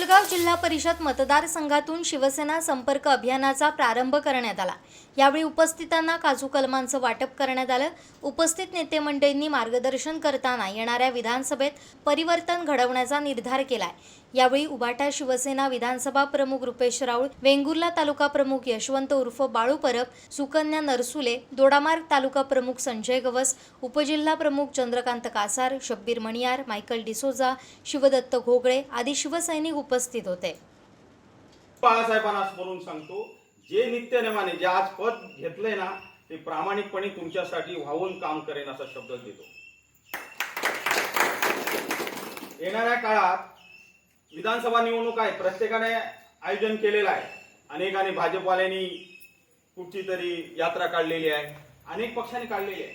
माहुलगाव जिल्हा परिषद मतदारसंघातून शिवसेना संपर्क अभियानाचा प्रारंभ करण्यात आला. यावेळी उपस्थितांना काजू कलमांचं वाटप करण्यात आलं. उपस्थित नेते मंडळींनी मार्गदर्शन करताना येणाऱ्या विधानसभेत परिवर्तन घडवण्याचा निर्धार केलाय. यावेळी उबाटा शिवसेना विधानसभा प्रमुख रुपेश राऊळ वेंगुर्ला तालुका प्रमुख यशवंत उर्फ बाळू परब सुकन्या नरसुले दोडामार्ग तालुका प्रमुख संजय गवस उपजिल्हा प्रमुख चंद्रकांत कासार शब्बीर मणियार मायकल डिसोजा शिवदत्त घोगळे आदी शिवसैनिक उपस्थित होते. बाळासाहेबांना स्मरून सांगतो जे नित्यनेमाने जे आज पद घेतलंय ना ते प्रामाणिकपणे तुमच्यासाठी वाहून काम करेन असा शब्द देतो. येणाऱ्या काळात विधानसभा निवडणूक आहे प्रत्येकाने आयोजन केलेलं आहे. अनेकाने भाजपवाल्यांनी कुठची तरी यात्रा काढलेली आहे अनेक पक्षांनी काढलेली आहे.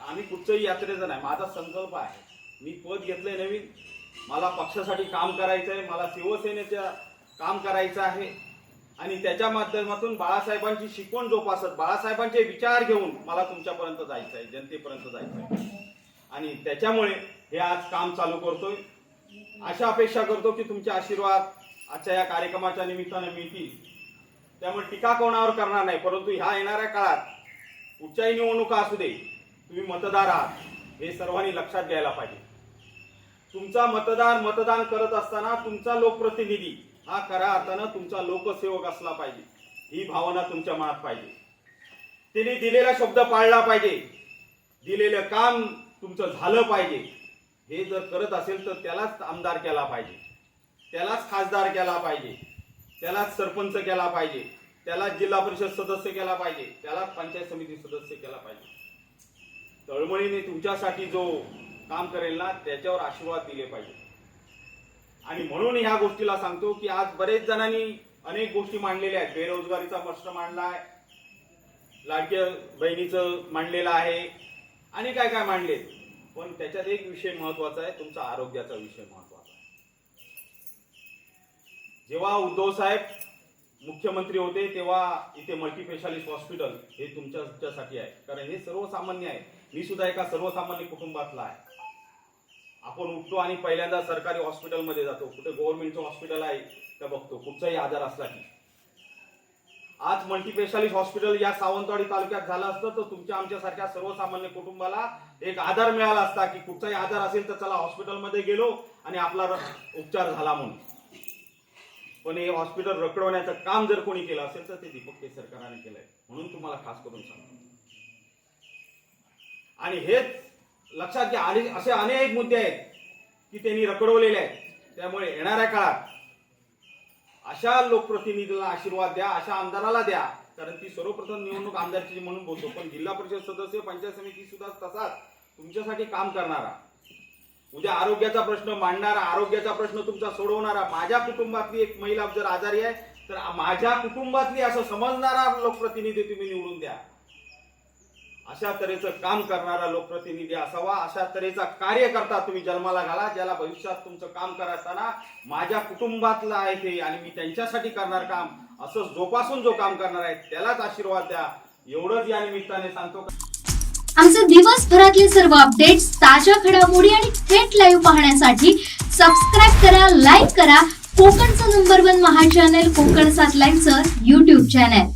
आम्ही कुठचंही यात्रेचं नाही माझा संकल्प आहे मी पद घेतलंय नवीन मला पक्षासाठी काम करायचं आहे मला शिवसेनेचं काम करायचं आहे. आणि त्याच्या माध्यमातून बाळासाहेबांची शिकवण जोपासत बाळासाहेबांचे विचार घेऊन मला तुमच्यापर्यंत जायचं आहे जनतेपर्यंत जायचं आहे आणि त्याच्यामुळे हे आज काम चालू करतोय. अशा अपेक्षा करतो की तुमचे आशीर्वाद आजच्या या कार्यक्रमाच्या निमित्तानं मिळतील. त्यामुळे टीका कोणावर करणार नाही परंतु ह्या येणाऱ्या काळात कुठच्याही निवडणुका असू दे तुम्ही मतदार आहात हे सर्वांनी लक्षात घ्यायला पाहिजे. तुमचा मतदार मतदान करत असताना तुमचा लोकप्रतिनिधी हा खऱ्या अर्थानं तुमचा लोकसेवक असला पाहिजे. ही भावना तुमच्या मनात पाहिजे. तिने दिलेला शब्द पाळला पाहिजे. दिलेलं काम तुमचं झालं पाहिजे. हे जर करत असेल तर त्यालाच आमदार केला पाहिजे. त्यालाच खासदार केला पाहिजे. त्यालाच सरपंच केला पाहिजे. त्याला जिल्हा परिषद सदस्य केला पाहिजे. त्यालाच पंचायत समिती सदस्य केला पाहिजे. तळमळीने तुमच्यासाठी जो काम करेल ना त्याच्यावर आशीर्वाद दिले पाहिजे. आणि म्हणून ह्या गोष्टीला सांगतो की आज बरेच जणांनी अनेक गोष्टी मांडलेल्या आहेत. बेरोजगारीचा प्रश्न मांडलाय लाडक्या बहिणीचं मांडलेलं आहे आणि काय काय मांडले पण त्याच्यात एक विषय महत्त्वाचा आहे तुमचा आरोग्याचा विषय महत्त्वाचा आहे. जेव्हा उद्धव साहेब मुख्यमंत्री होते तेव्हा इथे मल्टीस्पेशालिस्ट हॉस्पिटल हे तुमच्यासाठी आहे. कारण हे सर्वसामान्य आहे. मी सुद्धा एका सर्वसामान्य कुटुंबातला आहे. आपण उठतो आणि पहिल्यांदा सरकारी हॉस्पिटलमध्ये जातो. कुठे गव्हर्नमेंटचं हॉस्पिटल आहे का बघतो. कुठचाही आजार असला की. आज मल्टीस्पेशालिस्ट हॉस्पिटल या सावंतवाडी तालुक्यात झालं असतं तर तुमच्या आमच्यासारख्या सर्वसामान्य कुटुंबाला एक आधार मिळाला असता की कुठचाही आजार असेल तर चला हॉस्पिटलमध्ये गेलो आणि आपला उपचार झाला म्हणून. पण हे हॉस्पिटल रखडवण्याचं काम जर कोणी केलं असेल तर ते दीपक केसरकरांनी केलंय. म्हणून तुम्हाला खास करून सांगतो. आणि हेच लक्षात घ्या आणि असे अनेक मुद्दे आहेत की त्यांनी रखडवलेले आहेत. त्यामुळे येणाऱ्या काळात अशा लोकप्रतिनिधीला आशीर्वाद द्या अशा आमदाराला द्या. कारण ती सर्वप्रथम निवडणूक आमदारची म्हणून बोलतो. पण जिल्हा परिषद सदस्य पंचायत समिती सुद्धा तसाच तुमच्यासाठी काम करणारा. उद्या आरोग्याचा प्रश्न मांडणारा आरोग्याचा प्रश्न तुमचा सोडवणारा माझ्या कुटुंबातली एक महिला जर आजारी आहे तर माझ्या कुटुंबातली असं समजणारा लोकप्रतिनिधी तुम्ही निवडून द्या. अशा तऱ्हेचं काम करणारा लोकप्रतिनिधी असावा अशा तऱ्हेचा कार्यकर्ता तुम्ही जन्माला घाला ज्याला भविष्यात तुमचं काम करताना माझ्या कुटुंबातलं आहे ते आणि मी त्यांच्यासाठी करणार काम असं जोपासून जो काम करणार आहे त्यालाच आशीर्वाद द्या. एवढंच या निमित्ताने सांगतो. आमचे दिवसभरातले सर्व अपडेट्स ताज्या घडामोडी आणि थेट लाईव्ह पाहण्यासाठी सबस्क्राईब करा लाईक करा. कोकणचं नंबर वन महा चॅनल कोकण सात लाईव्हचं युट्यूब चॅनल